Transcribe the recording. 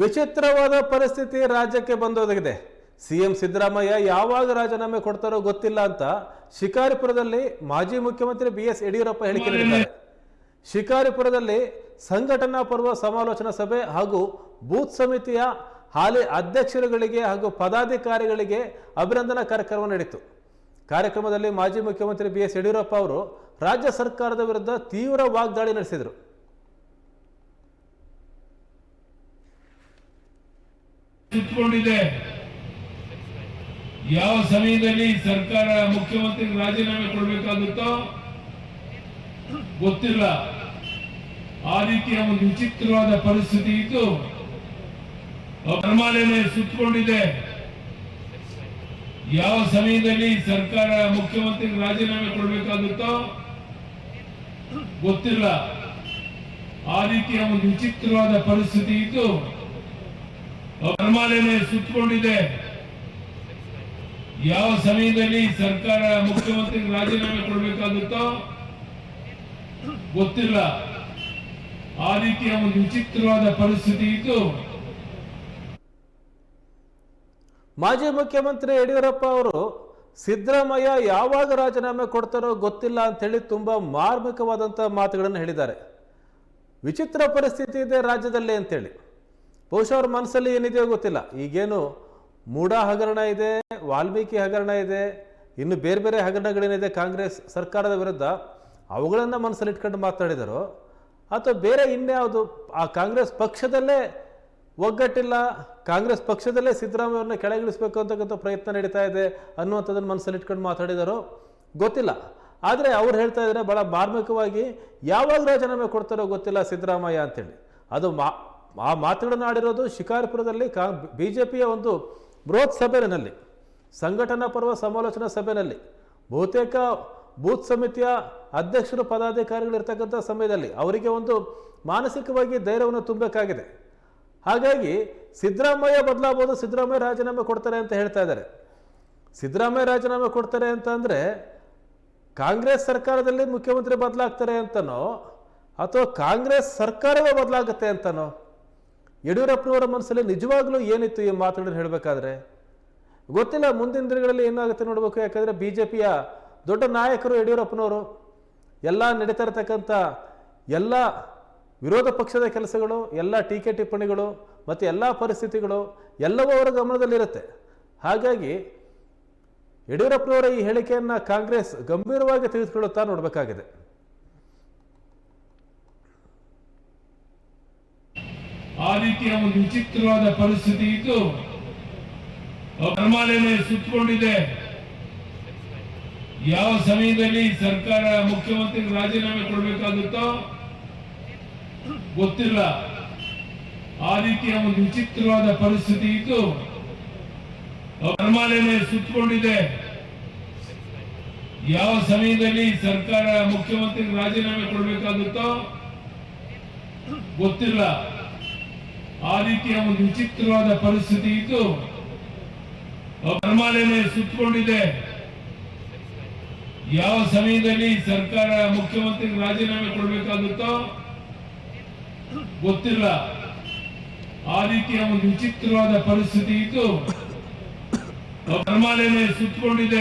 ವಿಚಿತ್ರವಾದ ಪರಿಸ್ಥಿತಿ ರಾಜ್ಯಕ್ಕೆ ಬಂದೊದಗಿದೆ. ಸಿಎಂ ಸಿದ್ದರಾಮಯ್ಯ ಯಾವಾಗ ರಾಜೀನಾಮೆ ಕೊಡ್ತಾರೋ ಗೊತ್ತಿಲ್ಲ ಅಂತ ಶಿಕಾರಿಪುರದಲ್ಲಿ ಮಾಜಿ ಮುಖ್ಯಮಂತ್ರಿ ಬಿ ಎಸ್ ಯಡಿಯೂರಪ್ಪ ಹೇಳಿಕೆ ನೀಡಿದ್ದಾರೆ ಶಿಕಾರಿಪುರದಲ್ಲಿ ಸಂಘಟನಾ ಪರ್ವ ಸಮಾಲೋಚನಾ ಸಭೆ ಹಾಗೂ ಬೂತ್ ಸಮಿತಿಯ ಹಾಲಿ ಅಧ್ಯಕ್ಷರುಗಳಿಗೆ ಹಾಗೂ ಪದಾಧಿಕಾರಿಗಳಿಗೆ ಅಭಿನಂದನಾ ಕಾರ್ಯಕ್ರಮ ನಡೆಯಿತು. ಕಾರ್ಯಕ್ರಮದಲ್ಲಿ ಮಾಜಿ ಮುಖ್ಯಮಂತ್ರಿ ಬಿ ಎಸ್ ಯಡಿಯೂರಪ್ಪ ಅವರು ರಾಜ್ಯ ಸರ್ಕಾರದ ವಿರುದ್ಧ ತೀವ್ರ ವಾಗ್ದಾಳಿ ನಡೆಸಿದರು. ಸುತ್ತಕೊಂಡಿದೆ ಯಾವ ಸಮಯದಲ್ಲಿ ಸರ್ಕಾರ ಮುಖ್ಯಮಂತ್ರಿ ರಾಜೀನಾಮೆ ಕೊಡಬೇಕಾಗುತ್ತೋ? ಗೊತ್ತಿಲ್ಲ. ಆ ರೀತಿಯ ಒಂದು ವಿಚಿತ್ರವಾದ ಪರಿಸ್ಥಿತಿ ಇದ್ದು ಪರಮಾಲೆನೆ ಸುತ್ತಕೊಂಡಿದೆ. ಯಾವ ಸಮಯದಲ್ಲಿ ಸರ್ಕಾರ ಮುಖ್ಯಮಂತ್ರಿ ರಾಜೀನಾಮೆ ಕೊಡಬೇಕಾಗುತ್ತೋ? ಗೊತ್ತಿಲ್ಲ. ಆ ರೀತಿಯ ಒಂದು ವಿಚಿತ್ರವಾದ ಪರಿಸ್ಥಿತಿ ಇದ್ದು ಪರಮಾಲೆನೆ ಸುತ್ತಕೊಂಡಿದೆ ಯಾವ ಸಮಯದಲ್ಲಿ ಸರ್ಕಾರ ಮುಖ್ಯಮಂತ್ರಿ ರಾಜೀನಾಮೆ ಕೊಡಬೇಕಾಗುತ್ತೋ ಗೊತ್ತಿಲ್ಲ. ಆ ರೀತಿಯ ಒಂದು ವಿಚಿತ್ರವಾದ ಪರಿಸ್ಥಿತಿ ಇದ್ದು. ಮಾಜಿ ಮುಖ್ಯಮಂತ್ರಿ ಯಡಿಯೂರಪ್ಪ ಅವರು ಸಿದ್ದರಾಮಯ್ಯ ಯಾವಾಗ ರಾಜೀನಾಮೆ ಕೊಡ್ತಾರೋ ಗೊತ್ತಿಲ್ಲ ಅಂತೇಳಿ ತುಂಬ ಮಾರ್ಮಿಕವಾದಂಥ ಮಾತುಗಳನ್ನು ಹೇಳಿದ್ದಾರೆ. ವಿಚಿತ್ರ ಪರಿಸ್ಥಿತಿ ಇದೆ ರಾಜ್ಯದಲ್ಲಿ ಅಂತೇಳಿ. ಬಹುಶಃ ಅವ್ರ ಮನಸ್ಸಲ್ಲಿ ಏನಿದೆಯೋ ಗೊತ್ತಿಲ್ಲ. ಈಗೇನು ಮೂಡ ಹಗರಣ ಇದೆ, ವಾಲ್ಮೀಕಿ ಹಗರಣ ಇದೆ, ಇನ್ನು ಬೇರೆ ಬೇರೆ ಹಗರಣಗಳೇನಿದೆ ಕಾಂಗ್ರೆಸ್ ಸರ್ಕಾರದ ವಿರುದ್ಧ, ಅವುಗಳನ್ನು ಮನಸ್ಸಲ್ಲಿ ಇಟ್ಕೊಂಡು ಮಾತಾಡಿದರು, ಅಥವಾ ಬೇರೆ ಇನ್ಯಾವುದು, ಆ ಕಾಂಗ್ರೆಸ್ ಪಕ್ಷದಲ್ಲೇ ಒಗ್ಗಟ್ಟಿಲ್ಲ, ಕಾಂಗ್ರೆಸ್ ಪಕ್ಷದಲ್ಲೇ ಸಿದ್ದರಾಮಯ್ಯವ್ರನ್ನ ಕೆಳಗಿಳಿಸಬೇಕು ಅಂತಕ್ಕಂಥ ಪ್ರಯತ್ನ ನಡೀತಾ ಇದೆ ಅನ್ನುವಂಥದ್ದನ್ನು ಮನಸ್ಸಲ್ಲಿ ಇಟ್ಕೊಂಡು ಮಾತಾಡಿದರು, ಗೊತ್ತಿಲ್ಲ. ಆದರೆ ಅವ್ರು ಹೇಳ್ತಾ ಇದ್ದಾರೆ ಭಾಳ ಮಾರ್ಮಿಕವಾಗಿ ಯಾವಾಗ ರಾಜೀನಾಮೆ ಕೊಡ್ತಾರೋ ಗೊತ್ತಿಲ್ಲ ಸಿದ್ದರಾಮಯ್ಯ ಅಂತೇಳಿ. ಅದು ಮಾ ಆ ಮಾತುಗಳನ್ನು ಆಡಿರೋದು ಶಿಕಾರಿಪುರದಲ್ಲಿ ಕಾ ಬಿ ಜೆ ಪಿಯ ಒಂದು ಬೃಹತ್ ಸಭೆಯಲ್ಲಿ ಸಂಘಟನಾ ಪರ್ವ ಸಮಾಲೋಚನಾ ಸಭೆಯಲ್ಲಿ ಬಹುತೇಕ ಬೂತ್ ಸಮಿತಿಯ ಅಧ್ಯಕ್ಷರು ಪದಾಧಿಕಾರಿಗಳು ಇರ್ತಕ್ಕಂಥ ಸಮಯದಲ್ಲಿ ಅವರಿಗೆ ಒಂದು ಮಾನಸಿಕವಾಗಿ ಧೈರ್ಯವನ್ನು ತುಂಬಬೇಕಾಗಿದೆ. ಹಾಗಾಗಿ ಸಿದ್ದರಾಮಯ್ಯ ಬದಲಾಗಬಹುದು ಸಿದ್ದರಾಮಯ್ಯ ರಾಜೀನಾಮೆ ಕೊಡ್ತಾರೆ ಅಂತ ಹೇಳ್ತಾ ಇದ್ದಾರೆ. ಸಿದ್ದರಾಮಯ್ಯ ರಾಜೀನಾಮೆ ಕೊಡ್ತಾರೆ ಅಂತ ಅಂದರೆ ಕಾಂಗ್ರೆಸ್ ಸರ್ಕಾರದಲ್ಲಿ ಮುಖ್ಯಮಂತ್ರಿ ಬದಲಾಗ್ತಾರೆ ಅಂತನೋ, ಅಥವಾ ಕಾಂಗ್ರೆಸ್ ಸರ್ಕಾರವೇ ಬದಲಾಗುತ್ತೆ ಅಂತನೋ? ಯಡಿಯೂರಪ್ಪನವರ ಮನಸ್ಸಲ್ಲಿ ನಿಜವಾಗ್ಲೂ ಏನಿತ್ತು ಈ ಮಾತುಗಳನ್ನು ಹೇಳಬೇಕಾದ್ರೆ? ಗೊತ್ತಿಲ್ಲ, ಮುಂದಿನ ದಿನಗಳಲ್ಲಿ ಏನಾಗುತ್ತೆ ನೋಡಬೇಕು? ಯಾಕಂದರೆ ಬಿ ಜೆ ಪಿಯ ದೊಡ್ಡ ನಾಯಕರು ಯಡಿಯೂರಪ್ಪನವರು, ಎಲ್ಲ ನಡೀತಾ ಇರತಕ್ಕಂಥ ಎಲ್ಲ ವಿರೋಧ ಪಕ್ಷದ ಕೆಲಸಗಳು, ಎಲ್ಲ ಟೀಕೆ ಟಿಪ್ಪಣಿಗಳು ಮತ್ತು ಎಲ್ಲ ಪರಿಸ್ಥಿತಿಗಳು ಎಲ್ಲವೂ ಅವರ ಗಮನದಲ್ಲಿರುತ್ತೆ. ಹಾಗಾಗಿ ಯಡಿಯೂರಪ್ಪನವರ ಈ ಹೇಳಿಕೆಯನ್ನು ಕಾಂಗ್ರೆಸ್ ಗಂಭೀರವಾಗಿ ತೆಗೆದುಕೊಳ್ಳುತ್ತಾ ನೋಡಬೇಕಾಗಿದೆ. ಆ ರೀತಿಯ ಒಂದು ವಿಚಿತ್ರವಾದ ಪರಿಸ್ಥಿತಿ ಇದ್ದು ಪರಮಾಲೆನೆ ಸುತ್ತಕೊಂಡಿದೆ. ಯಾವ ಸಮಯದಲ್ಲಿ ಸರ್ಕಾರ ಮುಖ್ಯಮಂತ್ರಿ ರಾಜೀನಾಮೆ ಕೊಡಬೇಕಾಗುತ್ತೋ ಗೊತ್ತಿಲ್ಲ. ಆ ರೀತಿಯ ಒಂದು ವಿಚಿತ್ರವಾದ ಪರಿಸ್ಥಿತಿ ಇದ್ದು ಪರಮಾಲೆನೆ ಸುತ್ತಕೊಂಡಿದೆ. ಯಾವ ಸಮಯದಲ್ಲಿ ಸರ್ಕಾರ ಮುಖ್ಯಮಂತ್ರಿ ರಾಜೀನಾಮೆ ಕೊಡಬೇಕಾಗುತ್ತೋ ಗೊತ್ತಿಲ್ಲ. ಆ ರೀತಿಯ ಒಂದು ವಿಚಿತ್ರವಾದ ಪರಿಸ್ಥಿತಿ ಇದ್ದು ಧರ್ಮಾಲಯನೇ ಸುತ್ತಕೊಂಡಿದೆ. ಯಾವ ಸಮಯದಲ್ಲಿ ಸರ್ಕಾರ ಮುಖ್ಯಮಂತ್ರಿ ರಾಜೀನಾಮೆ ಕೊಡಬೇಕಾಗುತ್ತೋ ಗೊತ್ತಿಲ್ಲ. ಆ ರೀತಿಯ ಒಂದು ವಿಚಿತ್ರವಾದ ಪರಿಸ್ಥಿತಿ ಇದ್ದು ಧರ್ಮಾಲಯನೇ ಸುತ್ತಕೊಂಡಿದೆ.